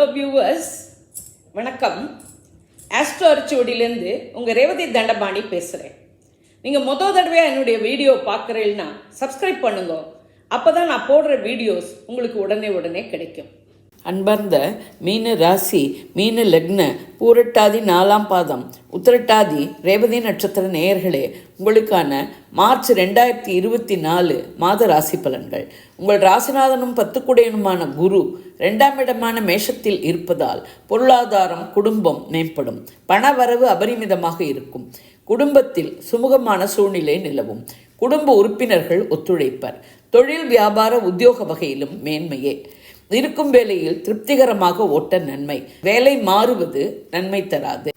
Hello viewers வணக்கம். Astro அரிச்சுவடியிலேருந்து உங்கள் ரேவதி தண்டபாணி பேசுகிறேன் நீங்கள் மொதல் தடவையாக என்னுடைய வீடியோ பார்க்குறீங்கன்னா சப்ஸ்கிரைப் பண்ணுங்க. அப்போ தான் நான் போடுற வீடியோஸ் உங்களுக்கு உடனே உடனே கிடைக்கும். அன்பார்ந்த மீன ராசி மீன லக்ன பூரட்டாதி நாலாம் பாதம் உத்திரட்டாதி ரேவதி நட்சத்திர நேயர்களே உங்களுக்கான மார்ச் ரெண்டாயிரத்தி இருபத்தி நாலு மாத ராசி பலன்கள். உங்கள் ராசிநாதனும் பத்துக்குடையனுமான குரு ரெண்டாம் இடமான மேஷத்தில் இருப்பதால் பொருளாதாரம் குடும்பம் மேம்படும். பணவரவு அபரிமிதமாக இருக்கும். குடும்பத்தில் சுமூகமான சூழ்நிலை நிலவும். குடும்ப உறுப்பினர்கள் ஒத்துழைப்பர். தொழில் வியாபார உத்தியோக வகையிலும் மேன்மையே. இருக்கும் வேலையில் திருப்திகரமாக ஓட்ட நன்மை. வேலை மாறுவது நன்மை தராது.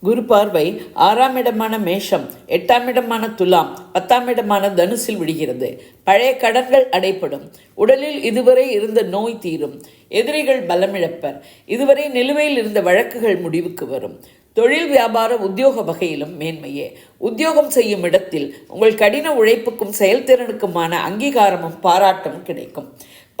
குரு பார்வை ஆறாம் இடமான மேஷம் எட்டாம் இடமான துலாம் பத்தாம் இடமான தனுசில் விடுகிறது. பழைய கடன்கள் அடைப்படும். உடலில் இதுவரை இருந்த நோய் தீரும். எதிரிகள் பலமிழப்பர். இதுவரை நிலுவையில் இருந்த வழக்குகள் முடிவுக்கு வரும். தொழில் வியாபார உத்தியோக வகையிலும் மேன்மையே. உத்தியோகம் செய்யும் இடத்தில் உங்கள் கடின உழைப்புக்கும் செயல்திறனுக்குமான அங்கீகாரமும் பாராட்டும் கிடைக்கும்.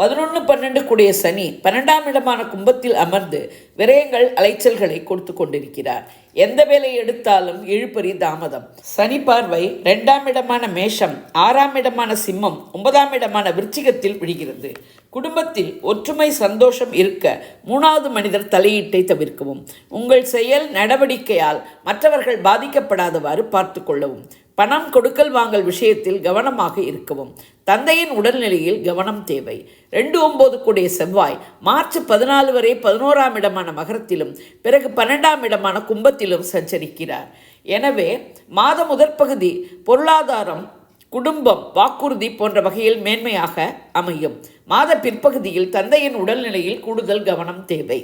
பதினொன்று பன்னெண்டு கூடிய சனி பன்னெண்டாம் இடமான கும்பத்தில் அமர்ந்து விரயங்கள் அலைச்சல்களை கொடுத்து கொண்டிருக்கிறார். எந்த வேலை எடுத்தாலும் இழுபறி தாமதம். சனி பார்வை ரெண்டாம் இடமான மேஷம் ஆறாம் இடமான சிம்மம் ஒன்பதாம் இடமான விருச்சிகத்தில் விழுகிறது. குடும்பத்தில் ஒற்றுமை சந்தோஷம் இருக்க மூணாவது மனிதர் தலையீட்டை தவிர்க்கவும். உங்கள் செயல் நடவடிக்கையால் மற்றவர்கள் பாதிக்கப்படாதவாறு பார்த்து கொள்ளவும். பணம் கொடுக்கல் வாங்கல் விஷயத்தில் கவனமாக இருக்கவும். தந்தையின் உடல்நிலையில் கவனம் தேவை. ரெண்டு ஒன்பது கூடிய செவ்வாய் மார்ச் பதினாலு வரை பதினோராம் இடமான மகரத்திலும் பிறகு பன்னெண்டாம் இடமான கும்பத்திலும் சஞ்சரிக்கிறார். எனவே மாத முதற் பகுதி பொருளாதாரம் குடும்பம் வாக்குறுதி போன்ற வகையில் மேன்மையாக அமையும். மாத பிற்பகுதியில் தந்தையின் உடல்நிலையில் கூடுதல் கவனம் தேவை.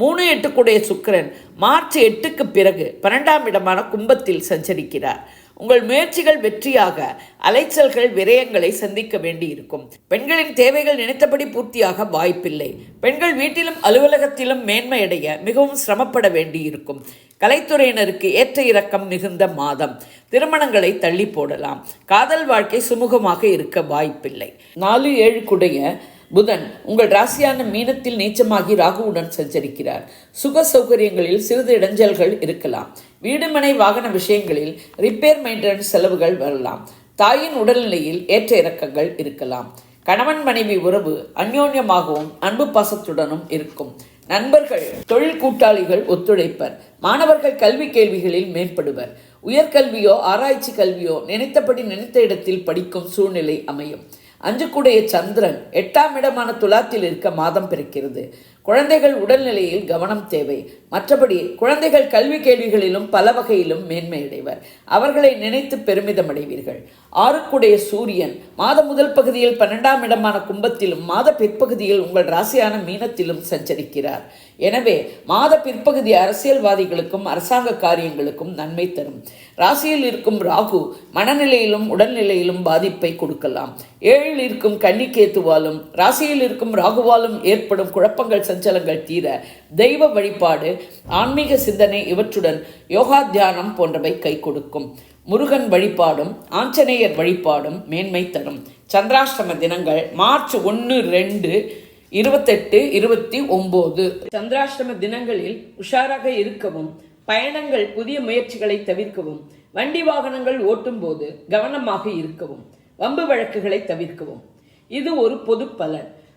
மூணு எட்டுக்குடைய சுக்கிரன் மார்ச் எட்டுக்கு பிறகு பன்னெண்டாம் இடமான கும்பத்தில் சஞ்சரிக்கிறார். உங்கள் முயற்சிகள் வெற்றியாக அலைச்சல்கள் விரயங்களை சந்திக்க வேண்டியிருக்கும். பெண்களின் தேவைகள் நினைத்தபடி பூர்த்தியாக வாய்ப்பில்லை. பெண்கள் வீட்டிலும் அலுவலகத்திலும் மேன்மையடைய மிகவும் சிரமப்பட வேண்டியிருக்கும். கலைத்துறையினருக்கு ஏற்ற இறக்கம் மிகுந்த மாதம். திருமணங்களை தள்ளி போடலாம். காதல் வாழ்க்கை சுமூகமாக இருக்க வாய்ப்பில்லை. நாலு ஏழு குடைய புதன் உங்கள் ராசியான மீனத்தில் நீச்சமாகி ராகுவுடன் சஞ்சரிக்கிறார். சுக சௌகரியங்களில் சிறிது இடைஞ்சல்கள் இருக்கலாம். வீடுமனை வாகன விஷயங்களில் ரிப்பேர் மெயின்டெனன்ஸ் செலவுகள் வரலாம். தாயின் உடல்நிலையில் ஏற்ற இறக்கங்கள் இருக்கலாம். கணவன் மனைவி உறவு அந்யோன்யமாகவும் அன்பு பாசத்துடனும் இருக்கும். நண்பர்கள் தொழில் கூட்டாளிகள் ஒத்துழைப்பர். மாணவர்கள் கல்வி கேள்விகளில் மேம்படுவர். உயர்கல்வியோ ஆராய்ச்சி கல்வியோ நினைத்தபடி நினைத்த இடத்தில் படிக்கும் சூழ்நிலை அமையும். அஞ்சுக்குடைய சந்திரன் எட்டாம் இடமான துலாத்தில் இருக்க மாதம் பிறக்கிறது. குழந்தைகள் உடல்நிலையில் கவனம் தேவை. மற்றபடி குழந்தைகள் கல்வி கேள்விகளிலும் பல வகையிலும் மேன்மையடைவர். அவர்களை நினைத்து பெருமிதம் அடைவீர்கள் ஆறுக்குடைய சூரியன் மாத முதல் பகுதியில் பன்னெண்டாம் இடமான கும்பத்திலும் மாத பிற்பகுதியில் உங்கள் ராசியான மீனத்திலும் சஞ்சரிக்கிறார். எனவே மாத பிற்பகுதி அரசியல்வாதிகளுக்கும் அரசாங்க காரியங்களுக்கும் நன்மை தரும். ராசியில் இருக்கும் ராகு மனநிலையிலும் உடல்நிலையிலும் பாதிப்பை கொடுக்கலாம். ஏழில் இருக்கும் கன்னிக்கேத்துவாலும் ராசியில் இருக்கும் ராகுவாலும் ஏற்படும் குழப்பங்கள் சஞ்சலங்கள் தீர தெய்வ வழிபாடு ஆன்மீக சிந்தனை இவற்றுடன் யோகா தியானம் போன்றவை கை கொடுக்கும். முருகன் வழிபாடும் ஆஞ்சநேயர் வழிபாடும் மேன்மை தரும். சந்திராஷ்டம தினங்கள் மார்ச் ஒன்று ரெண்டு இருபத்தெட்டு இருபத்தி ஒம்பது. சந்திராஷ்டம தினங்களில் உஷாராக இருக்கவும் பயணங்கள் புதிய முயற்சிகளை தவிர்க்கவும் வண்டி வாகனங்கள் ஓட்டும் போது கவனமாக இருக்கவும் வம்பு வழக்குகளை தவிர்க்கவும். இது ஒரு பொது பலன்.